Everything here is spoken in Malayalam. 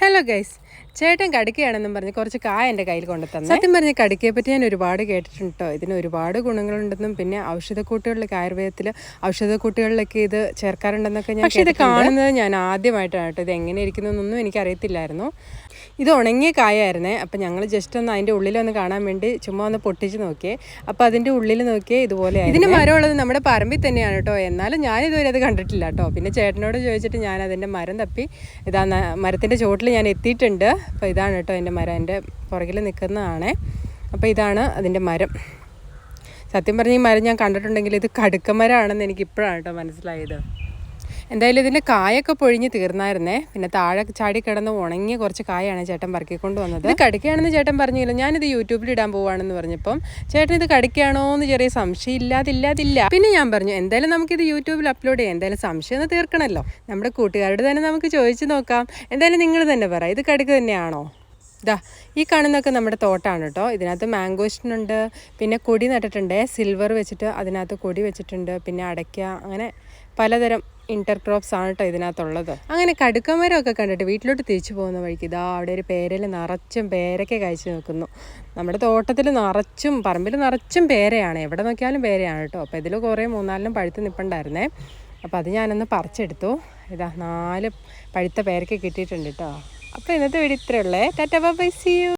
ഹലോ ഗൈസ് ചേട്ടൻ കടുക്കയാണെന്നും പറഞ്ഞ് കുറച്ച് കായ എന്റെ കയ്യിൽ കൊണ്ടു തന്നെ സത്യം പറഞ്ഞ് കടുക്കയെ പറ്റി ഞാൻ ഒരുപാട് കേട്ടിട്ടുണ്ട് കേട്ടോ ഇതിന് ഒരുപാട് ഗുണങ്ങളുണ്ടെന്നും പിന്നെ ഔഷധക്കൂട്ടുകളിലൊക്കെ ആയുർവേദത്തിൽ ഔഷധക്കൂട്ടുകളിലൊക്കെ ഇത് ചേർക്കാറുണ്ടെന്നൊക്കെ ഞാൻ പക്ഷേ ഇത് കാണുന്നത് ഞാൻ ആദ്യമായിട്ടാണ് കേട്ടോ ഇത് എങ്ങനെ ഇരിക്കുന്നതെന്നൊന്നും എനിക്കറിയത്തില്ലായിരുന്നു. ഇത് ഉണങ്ങിയ കായായിരുന്നേ. അപ്പം ഞങ്ങൾ ജസ്റ്റ് ഒന്ന് അതിന്റെ ഉള്ളിലൊന്ന് കാണാൻ വേണ്ടി ചുമ്മാ ഒന്ന് പൊട്ടിച്ച് നോക്കിയേ. അപ്പം അതിന്റെ ഉള്ളിൽ നോക്കിയേ ഇതുപോലെ ഇതിന് മരമുള്ളത് നമ്മുടെ പറമ്പിൽ തന്നെയാണ് കേട്ടോ എന്നാലും ഞാൻ ഇതുവരെ അത് കണ്ടിട്ടില്ല കേട്ടോ പിന്നെ ചേട്ടനോട് ചോദിച്ചിട്ട് ഞാൻ അതിന്റെ മരം തപ്പി ഇതാ മരത്തിന്റെ ചുവട്ടിൽ ഞാൻ എത്തിയിട്ടുണ്ട്. അപ്പോൾ ഇതാണ് കേട്ടോ എന്റെ മരം. എന്റെ പുറകിൽ നിൽക്കുന്നതാണ്. അപ്പോൾ ഇതാണ് അതിന്റെ മരം. സത്യം പറഞ്ഞ ഈ മരം ഞാൻ കണ്ടിട്ടുണ്ടെങ്കിൽ ഇത് കടുക്കമരമാണെന്ന് എനിക്ക് ഇപ്പോഴാണ് കേട്ടോ മനസ്സിലായത്. എന്തായാലും ഇതിന്റെ കായൊക്കെ പൊഴിഞ്ഞ് തീർന്നായിരുന്നേ. പിന്നെ താഴെ ചാടി കിടന്ന് ഉണങ്ങിയ കുറച്ച് കായാണ് ചേട്ടൻ പറക്കിക്കൊണ്ട് വന്നത്. ഇത് കടിക്കുകയാണെന്ന് ചേട്ടൻ പറഞ്ഞില്ല. ഞാനിത് യൂട്യൂബിൽ ഇടാൻ പോവാണെന്ന് പറഞ്ഞപ്പം ചേട്ടൻ ഇത് കടിക്കുകയാണോ എന്ന് ചെറിയ സംശയം ഇല്ലാതില്ലാതില്ല പിന്നെ ഞാൻ പറഞ്ഞു എന്തായാലും നമുക്കിത് യൂട്യൂബിൽ അപ്ലോഡ് ചെയ്യാം. എന്തായാലും സംശയം ഒന്ന് തീർക്കണമല്ലോ. നമ്മുടെ കൂട്ടുകാരോട് തന്നെ നമുക്ക് ചോദിച്ചു നോക്കാം. എന്തായാലും നിങ്ങൾ തന്നെ പറ ഇത് കടുക്ക് തന്നെയാണോ? ഇതാ ഈ കാണുന്നൊക്കെ നമ്മുടെ തോട്ടാണ് കേട്ടോ. ഇതിനകത്ത് മാംഗോസ്റ്റിനുണ്ട് പിന്നെ കൊടി നട്ടിട്ടുണ്ട്. സിൽവർ വെച്ചിട്ട് അതിനകത്ത് കൊടി വെച്ചിട്ടുണ്ട്. പിന്നെ അടയ്ക്ക അങ്ങനെ പലതരം ഇന്റർ ക്രോപ്സ് ആണ് കേട്ടോ ഇതിനകത്തുള്ളത്. അങ്ങനെ കടുക്കമരമൊക്കെ കണ്ടിട്ട് വീട്ടിലോട്ട് തിരിച്ചു പോകുന്ന വഴിക്ക് ഇതാ അവിടെ ഒരു പേരയിൽ നിറച്ചും പേരൊക്കെ കഴിച്ചു നിൽക്കുന്നു. നമ്മുടെ തോട്ടത്തിൽ നിറച്ചും പറമ്പിൽ നിറച്ചും പേരയാണ്. എവിടെ നോക്കിയാലും പേരയാണ് കേട്ടോ. അപ്പോൾ ഇതിൽ കുറേ മൂന്നാലിനും പഴുത്ത് നിൽപ്പുണ്ടായിരുന്നേ അപ്പോൾ അത് ഞാനൊന്ന് പറിച്ചെടുത്തു. ഇതാ നാല് പഴുത്ത പേരൊക്കെ കിട്ടിയിട്ടുണ്ട് കേട്ടോ. അപ്പോൾ ഇന്നത്തെ വീട് ഇത്രയുള്ളേ ടാറ്റ ബൈ സി യു.